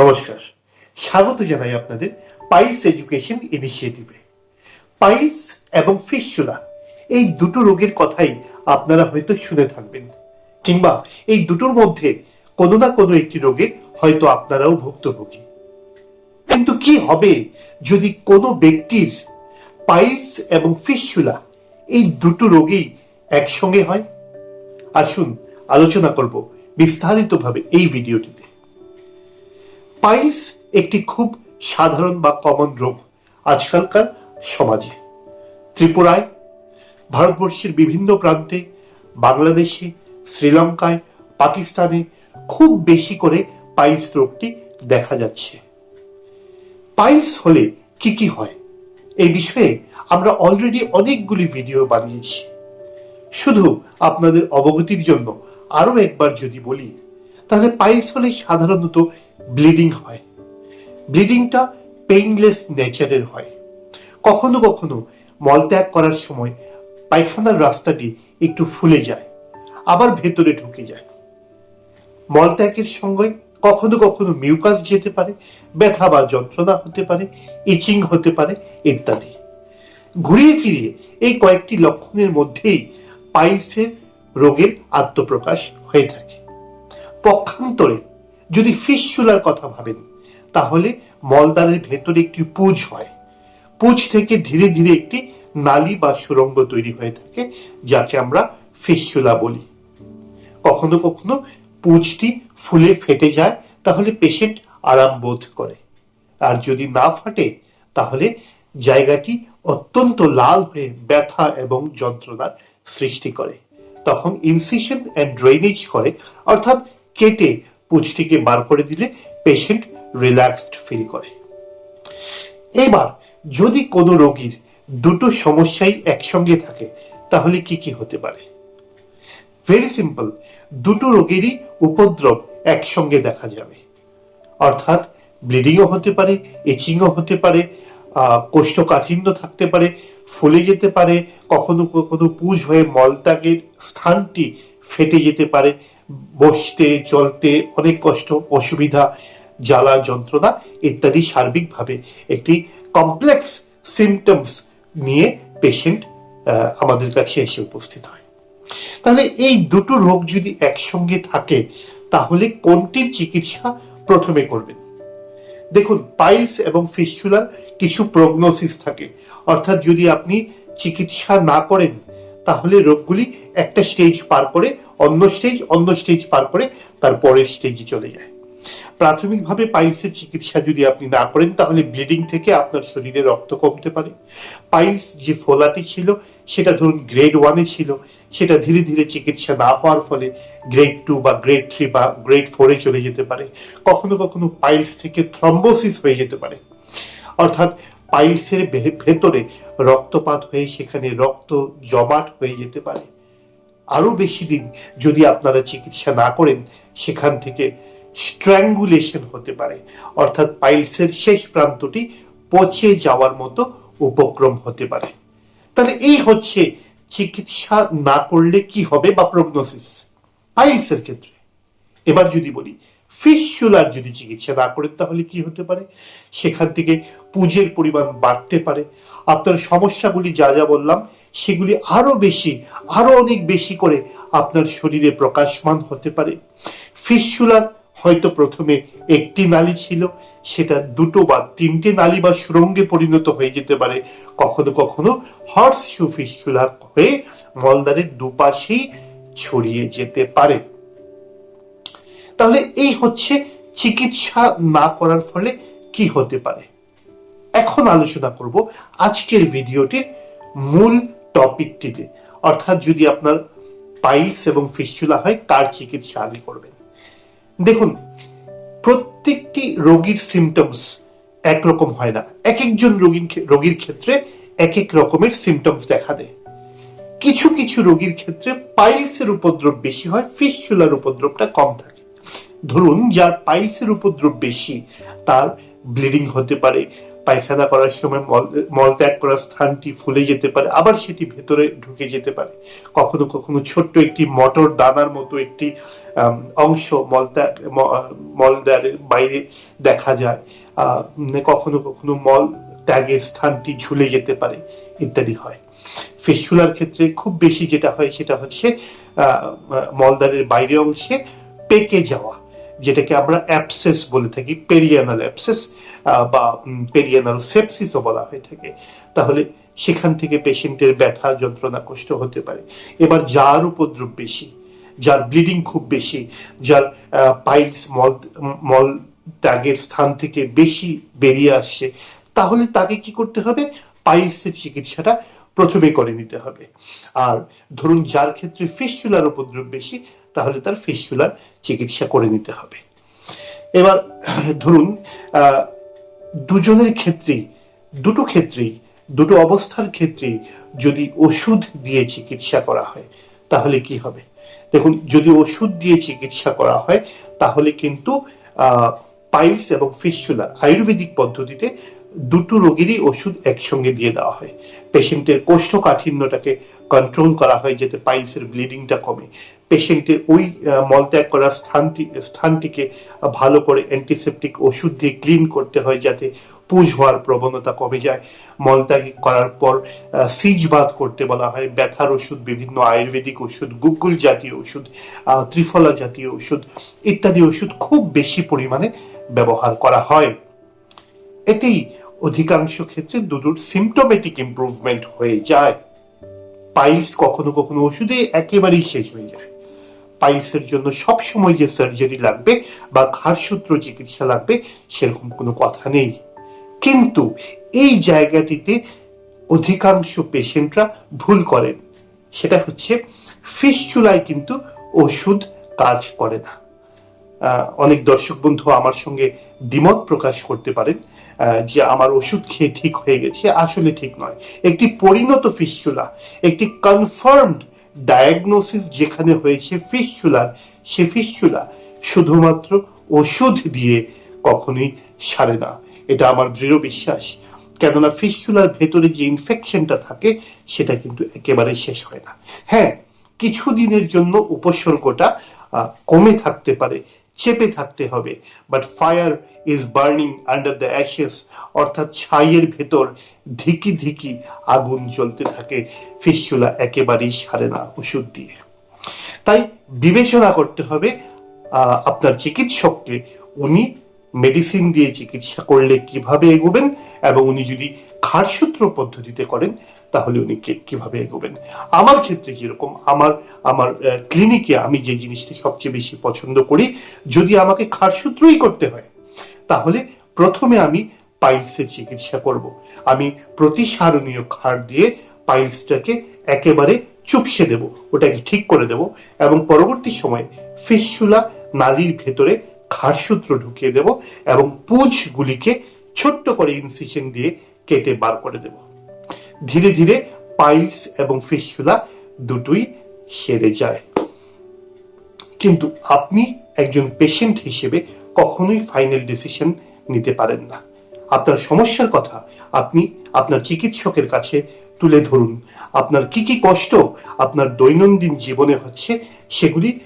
নমস্কার। স্বাগত জানাই আপনাদের পাইলস এডুকেশন ইনিশিয়েটিভে। পাইলস এবং ফিসচুলা এই দুটো রোগের কথাই আপনারা হয়তো শুনে থাকবেন, কিংবা এই দুটোর মধ্যে কোনো না কোনো একটি রোগে হয়তো আপনারাও ভুক্তভোগী। কিন্তু কি হবে যদি কোনো ব্যক্তির পাইলস এবং ফিসচুলা এই দুটো রোগেই একসঙ্গে হয়? আসুন আলোচনা করব বিস্তারিতভাবে এই ভিডিওটিতে। পাইলস একটি খুব সাধারণ বা কমন রোগ আজকালকার সমাজে। ত্রিপুরায়, ভারতবর্ষের বিভিন্ন প্রান্তে, বাংলাদেশে, শ্রীলঙ্কায়, পাকিস্তানে খুব বেশি করে পাইলস রোগটি দেখা যাচ্ছে। পাইলস হলে কি কি হয়? এই বিষয়ে আমরা অলরেডি অনেকগুলি ভিডিও বানিয়েছি। শুধু আপনাদের অবগতির জন্য আরও একবার যদি বলি, তাহলে পাইলস হলে সাধারণত ব্লিডিং হয়। ব্লিডিংটা পেইনলেস নেচারের হয়। কখনো কখনো মলত্যাগ করার সময় পায়খানার রাস্তাটি একটু ফুলে যায়, আবার ভেতরে ঢুকে যায়। মলত্যাগের সঙ্গে কখনো কখনো মিউকাস যেতে পারে, ব্যথা বা যন্ত্রণা হতে পারে, ইচিং হতে পারে ইত্যাদি। ঘুরিয়ে ফিরিয়ে এই কয়েকটি লক্ষণের মধ্যেই পাইলসের রোগের আত্মপ্রকাশ হয়ে থাকে। পক্ষান্তরে যদি ফিসচুলার কথা ভাবেন, তাহলে মলদ্বারের ভেতরে একটি পুজ হয়। পুজ থেকে ধীরে ধীরে একটি নালী বা সুরঙ্গ তৈরি হয়ে থাকে, যাকে আমরা ফিসচুলা বলি। কখনো কখনো পুজটি ফুলে ফেটে যায়, তাহলে পেশেন্ট আরাম বোধ করে। আর যদি না ফাটে, তাহলে জায়গাটি অত্যন্ত লাল হয়ে ব্যথা এবং যন্ত্রণার সৃষ্টি করে। তখন ইনসিশন অ্যান্ড ড্রেনেজ করে, অর্থাৎ কেটে পুজটিকে বার করে দিলে পেশেন্ট রিল্যাক্সড ফিল করে। এবার যদি কোনো রোগীর দুটো সমস্যাই একসঙ্গে থাকে, তাহলে কি কি হতে পারে? ভেরি সিম্পল দুটো রোগেরই উপদ্রব একসঙ্গে দেখা যাবে। অর্থাৎ ব্লিডিংও হতে পারে এচিংও হতে পারে কোষ্ঠকাঠিন্য থাকতে পারে, ফুলে যেতে পারে, কখনো কখনো পুজ হয়ে মলত্যাগের স্থানটি ফেটে যেতে পারে বসতে, চলতে অনেক কষ্ট, অসুবিধা, জ্বালা, যন্ত্রণা ইত্যাদি সার্বিকভাবে একটি কমপ্লেক্স সিমটমস নিয়ে পেশেন্ট আমাদের কাছে এসে উপস্থিত হয়। তাহলে এই দুটো রোগ যদি একসঙ্গে থাকে, তাহলে কোনটির চিকিৎসা প্রথমে করবেন? দেখুন, পাইলস এবং ফিস্চুলার কিছু প্রগনোসিস থাকে। অর্থাৎ যদি আপনি চিকিৎসা না করেন, তাহলে রোগগুলি একটা স্টেজ পার করে অন্য স্টেজ অন্য স্টেজ পার করে তার পরের স্টেজে চলে যায়। প্রাথমিকভাবে পাইলসের চিকিৎসা যদি আপনি না করেন, তাহলে ব্লিডিং থেকে আপনার শরীরে রক্ত কমতে পারে। পাইলস যে ফোলাটি ছিল, সেটা ধরুন গ্রেড ওয়ানে ছিল, সেটা ধীরে ধীরে চিকিৎসা না হওয়ার ফলে গ্রেড টু বা গ্রেড থ্রি বা গ্রেড ফোরে চলে যেতে পারে। কখনো কখনো পাইলস থেকে থ্রম্বোসিস হয়ে যেতে পারে। অর্থাৎ পাইলসের ভেতরে রক্তপাত হয়ে সেখানে রক্ত জমাট হয়ে যেতে পারে। আরও বেশি দিন যদি আপনারা চিকিৎসা না করেন, সেখান থেকে স্ট্র্যাঙ্গুলেশন হতে পারে। অর্থাৎ পাইলসের শেষ প্রান্তটি পচে যাওয়ার মতো উপক্রম হতে পারে। তাহলে এই হচ্ছে চিকিৎসা না করলে কি হবে বা প্রগনোসিস পাইলসের ক্ষেত্রে। এবার যদি বলি ফিসচুলার যদি চিকিৎসা না করেন, তাহলে কি হতে পারে? সেখান থেকে পুঁজের পরিমাণ বাড়তে পারে। আপনার সমস্যাগুলি যা যা বললাম, সেগুলি আরও বেশি, আরও অনেক বেশি করে আপনার শরীরে প্রকাশমান হতে পারে। ফিসচুলার হয়তো প্রথমে একটি নালী ছিল, সেটা দুটো বা তিনটে নালী বা সুরঙ্গে পরিণত হয়ে যেতে পারে। কখনো কখনো হর্স শু ফিসচুলার হয়ে মলদারের দুপাশেই ছড়িয়ে যেতে পারে। তাহলে এই হচ্ছে চিকিৎসা না করার ফলে কি হতে পারে? এখন আলোচনা করব আজকের ভিডিওটির মূল টপিকটিতে। অর্থাৎ যদি আপনার পাইলস এবং ফিস্চুলা হয়, তার চিকিৎসা আগে করবেন। দেখুন, প্রত্যেকটি রোগীর সিমটমস একরকম হয় না। এক একজন রোগীর রোগীর ক্ষেত্রে এক এক রকমের সিমটমস দেখা দেয়। কিছু কিছু রোগীর ক্ষেত্রে পাইলসের উপদ্রব বেশি হয় ফিস্চুলার উপদ্রবটা কম থাকে। ধরুন, যার পাইলসের উপদ্রব বেশি, তার ব্লিডিং হতে পারে, পায়খানা করার সময় মল ত্যাগ করার স্থানটি ফুলে যেতে পারে, আবার সেটি ভেতরে ঢুকে যেতে পারে। কখনো কখনো ছোট্ট একটি মটর দানার মতো একটি অংশ মলত্যাগ ম- মলদ্বারের বাইরে দেখা যায়। কখনো কখনো মল ত্যাগের স্থানটি ঝুলে যেতে পারে, ইত্যাদি হয়। ফেসুলার ক্ষেত্রে খুব বেশি যেটা হয়, সেটা হচ্ছে মলদ্বারের বাইরে অংশে পেকে যাওয়া। যেটাকে আমরা অ্যাপসেস বলে থাকি পেরিয়ানাল অ্যাপসেস বা পেরিয়ানাল সেপসিসও বলা হয়ে থাকে। তাহলে সেখান থেকে পেশেন্টের ব্যথা, যন্ত্রণা কষ্ট হতে পারে। এবার যার উপদ্রব বেশি, যার ব্লিডিং খুব বেশি, যার পাইলস মল মল ত্যাগের স্থান থেকে বেশি বেরিয়ে আসছে, তাহলে তাকে কি করতে হবে? পাইলসের চিকিৎসাটা প্রথমে করে নিতে হবে। আর ধরুন যার ক্ষেত্রে ফিস্টুলার উপদ্রব বেশি তাহলে তার ফিস্টুলার চিকিৎসা করে নিতে হবে। এবার, ধরুন দুজনের ক্ষেত্রেই, দুটো ক্ষেত্রেই, দুটো অবস্থার ক্ষেত্রেই যদি ওষুধ দিয়ে চিকিৎসা করা হয়, তাহলে কি হবে? দেখুন, যদি ওষুধ দিয়ে চিকিৎসা করা হয়, তাহলে কিন্তু পাইলস এবং ফিস্টুলা আয়ুর্বেদিক পদ্ধতিতে দুটো রোগীরই ওষুধ একসঙ্গে দিয়ে দেওয়া হয়। পেশেন্টের কোষ্ঠকাঠিন্যটাকে কন্ট্রোল করা হয় যাতে পাইলসের ব্লিডিংটা কমে। পেশেন্টের ওই মলত্যাগ করার স্থানটি, স্থানটিকে ভালো করে অ্যান্টিসেপটিক ওষুধ দিয়ে ক্লিন করতে হয় যাতে পুজ হওয়ার প্রবণতা কমে যায়। মলত্যাগ করার পর সিজ বাদ করতে বলা হয়। ব্যথার ওষুধ, বিভিন্ন আয়ুর্বেদিক ওষুধ, গুগুল জাতীয় ওষুধ ত্রিফলা জাতীয় ওষুধ ইত্যাদি ওষুধ খুব বেশি পরিমাণে ব্যবহার করা হয়। এতেই অধিকাংশ ক্ষেত্রে দুটোর সিমটোমেটিক ইমপ্রুভমেন্ট হয়ে যায়। পাইলস কখনো কখনো ওষুধে একেবারেই শেষ হয়ে যায়। পাইলসের জন্য সব সময় যে সার্জারি লাগবে বা ঘাড়সূত্র চিকিৎসা লাগবে, সেরকম কোনো কথা নেই। কিন্তু এই জায়গাটিতে অধিকাংশ পেশেন্টরা ভুল করেন। সেটা হচ্ছে ফিস্চুলায় কিন্তু ওষুধ কাজ করে না। অনেক দর্শক বন্ধু আমার সঙ্গে দ্বিমত প্রকাশ করতে পারেন। যে আমার ওষুধ খেয়ে ঠিক হয়ে গেছে আসলে ঠিক নয়। একটি পরিণত ফিস্চুলা একটি কনফার্মড ডায়াগনোসিস যেখানে হয়েছে ফিস্চুলার সে ফিস্চুলা শুধুমাত্র ওষুধ দিয়ে কখনোই সারে না। এটা আমার দৃঢ় বিশ্বাস। কেননা ফিস্চুলার ভেতরে যে ইনফেকশনটা থাকে, সেটা কিন্তু একেবারে শেষ হয় না। হ্যাঁ কিছুদিনের জন্য উপসর্গটা কমে থাকতে পারে। চেপে থাকতে হবে। But fire is burning under the ashes অর্থাৎ ছাইয়ের ভেতর ধিকি ধিকি আগুন জ্বলতে থাকে। ফিস্চুলা একেবারেই সারে না ওষুধ দিয়ে। তাই বিবেচনা করতে হবে আপনার চিকিৎসককে। উনি মেডিসিন দিয়ে চিকিৎসা করলে কীভাবে এগোবেন এবং উনি যদি খারসূত্র পদ্ধতিতে করেন তাহলে উনি কীভাবে এগোবেন? আমার ক্ষেত্রে যেরকম, আমার আমার ক্লিনিকে আমি যে জিনিসটি সবচেয়ে বেশি পছন্দ করি, যদি আমাকে খারসূত্রই করতে হয়, তাহলে প্রথমে আমি পাইলসের চিকিৎসা করব। আমি প্রতিসারণীয় খার দিয়ে পাইলসটাকে একেবারে চুপসে দেব, ওটাকে ঠিক করে দেব এবং পরবর্তী সময়ে ফিসুলা নালীর ভেতরে খারসূত্র ঢুকিয়ে দেব এবং পুঁজগুলিকে ছোট্ট করে ইনসিশন দিয়ে কেটে বার করে দেব। ধীরে ধীরে পাইলস এবং ফিসুলা দুটোই সেরে যায়। কিন্তু আপনি একজন পেশেন্ট হিসেবে কখনোই ফাইনাল ডিসিশন নিতে পারেন না। আপনার সমস্যার কথা আপনি আপনার চিকিৎসকের কাছে তুলে ধরুন। আপনার কি কি কষ্ট আপনার দৈনন্দিন জীবনে হচ্ছে সেগুলি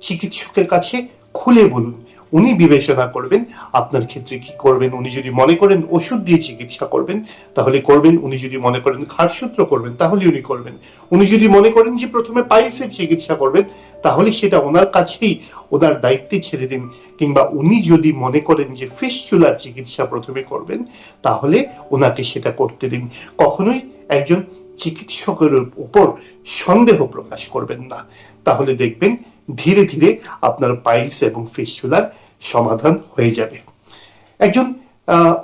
চিকিৎসকের কাছে খুলে বলুন। উনি বিবেচনা করবেন আপনার ক্ষেত্রে কি করবেন, উনি যদি মনে করেন ওষুধ দিয়ে চিকিৎসা করবেন, তাহলে করবেন, উনি যদি মনে করেন খারসূত্র করবেন, তাহলে উনি করবেন। উনি যদি মনে করেন যে প্রথমে পাইলসের চিকিৎসা করবেন, তাহলে সেটা ওনার কাছেই ওনার দায়িত্বে ছেড়ে দিন। কিংবা উনি যদি মনে করেন যে ফিসচুলার চিকিৎসা প্রথমে করবেন, তাহলে ওনাকে সেটা করতে দিন। কখনোই একজন চিকিৎসকের উপর সন্দেহ প্রকাশ করবেন না। তাহলে দেখবেন ধীরে ধীরে আপনার পাইলস এবং ফিসচুলার সমাধান হয়ে যাবে। একজন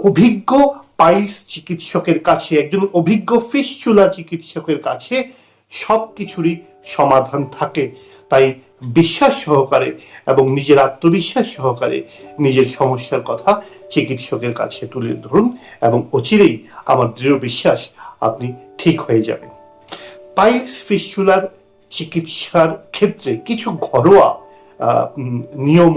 অভিজ্ঞ পাইলস চিকিৎসকের কাছে, একজন অভিজ্ঞ ফিসচুলা চিকিৎসকের কাছে সব কিছুরই সমাধান থাকে। তাই বিশ্বাস সহকারে এবং নিজের আত্মবিশ্বাস সহকারে নিজের সমস্যার কথা চিকিৎসকের কাছে তুলে ধরুন এবং অচিরেই আমার দৃঢ় বিশ্বাস আপনি ঠিক হয়ে যাবেন। পাইলস ফিস্চুলার চিকিৎসার ক্ষেত্রে কিছু ঘরোয়া নিয়ম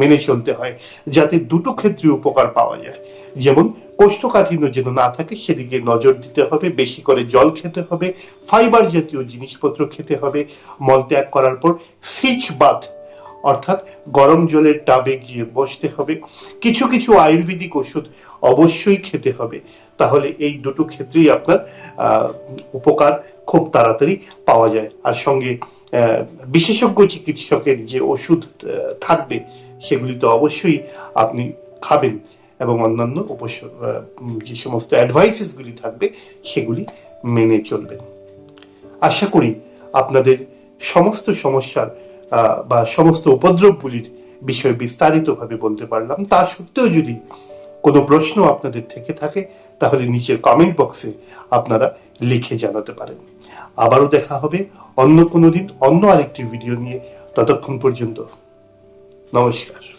মেনে চলতে হয়, যাতে দুটো ক্ষেত্রে উপকার পাওয়া যায়। যেমন, কোষ্ঠকাঠিন্য যেন না থাকে, সেদিকে নজর দিতে হবে, বেশি করে জল খেতে হবে, ফাইবার জাতীয় জিনিসপত্র খেতে হবে মলত্যাগ করার পর সিচ বাথ, অর্থাৎ গরম জলের টাবে গিয়ে বসতে হবে। কিছু কিছু আয়ুর্বেদিক ওষুধ অবশ্যই খেতে হবে। তাহলে এই দুটো ক্ষেত্রেই আপনার উপকার খুব তাড়াতাড়ি পাওয়া যায়। আর সঙ্গে বিশেষজ্ঞ চিকিৎসকের যে ওষুধ থাকবে, সেগুলি তো অবশ্যই আপনি খাবেন এবং অন্যান্য যে সমস্ত অ্যাডভাইসেসগুলি থাকবে, সেগুলি মেনে চলবেন। আশা করি আপনাদের সমস্ত সমস্যার বা সমস্ত উপদ্রবগুলির বিষয়ে বিস্তারিতভাবে বলতে পারলাম। তা সত্ত্বেও যদি কোনো প্রশ্ন আপনাদের থেকে থাকে, তাহলে নিচের কমেন্ট বক্সে আপনারা লিখে জানাতে পারেন। আবারও দেখা হবে অন্য কোনো দিন অন্য আরেকটি ভিডিও নিয়ে। ততক্ষণ পর্যন্ত, নমস্কার।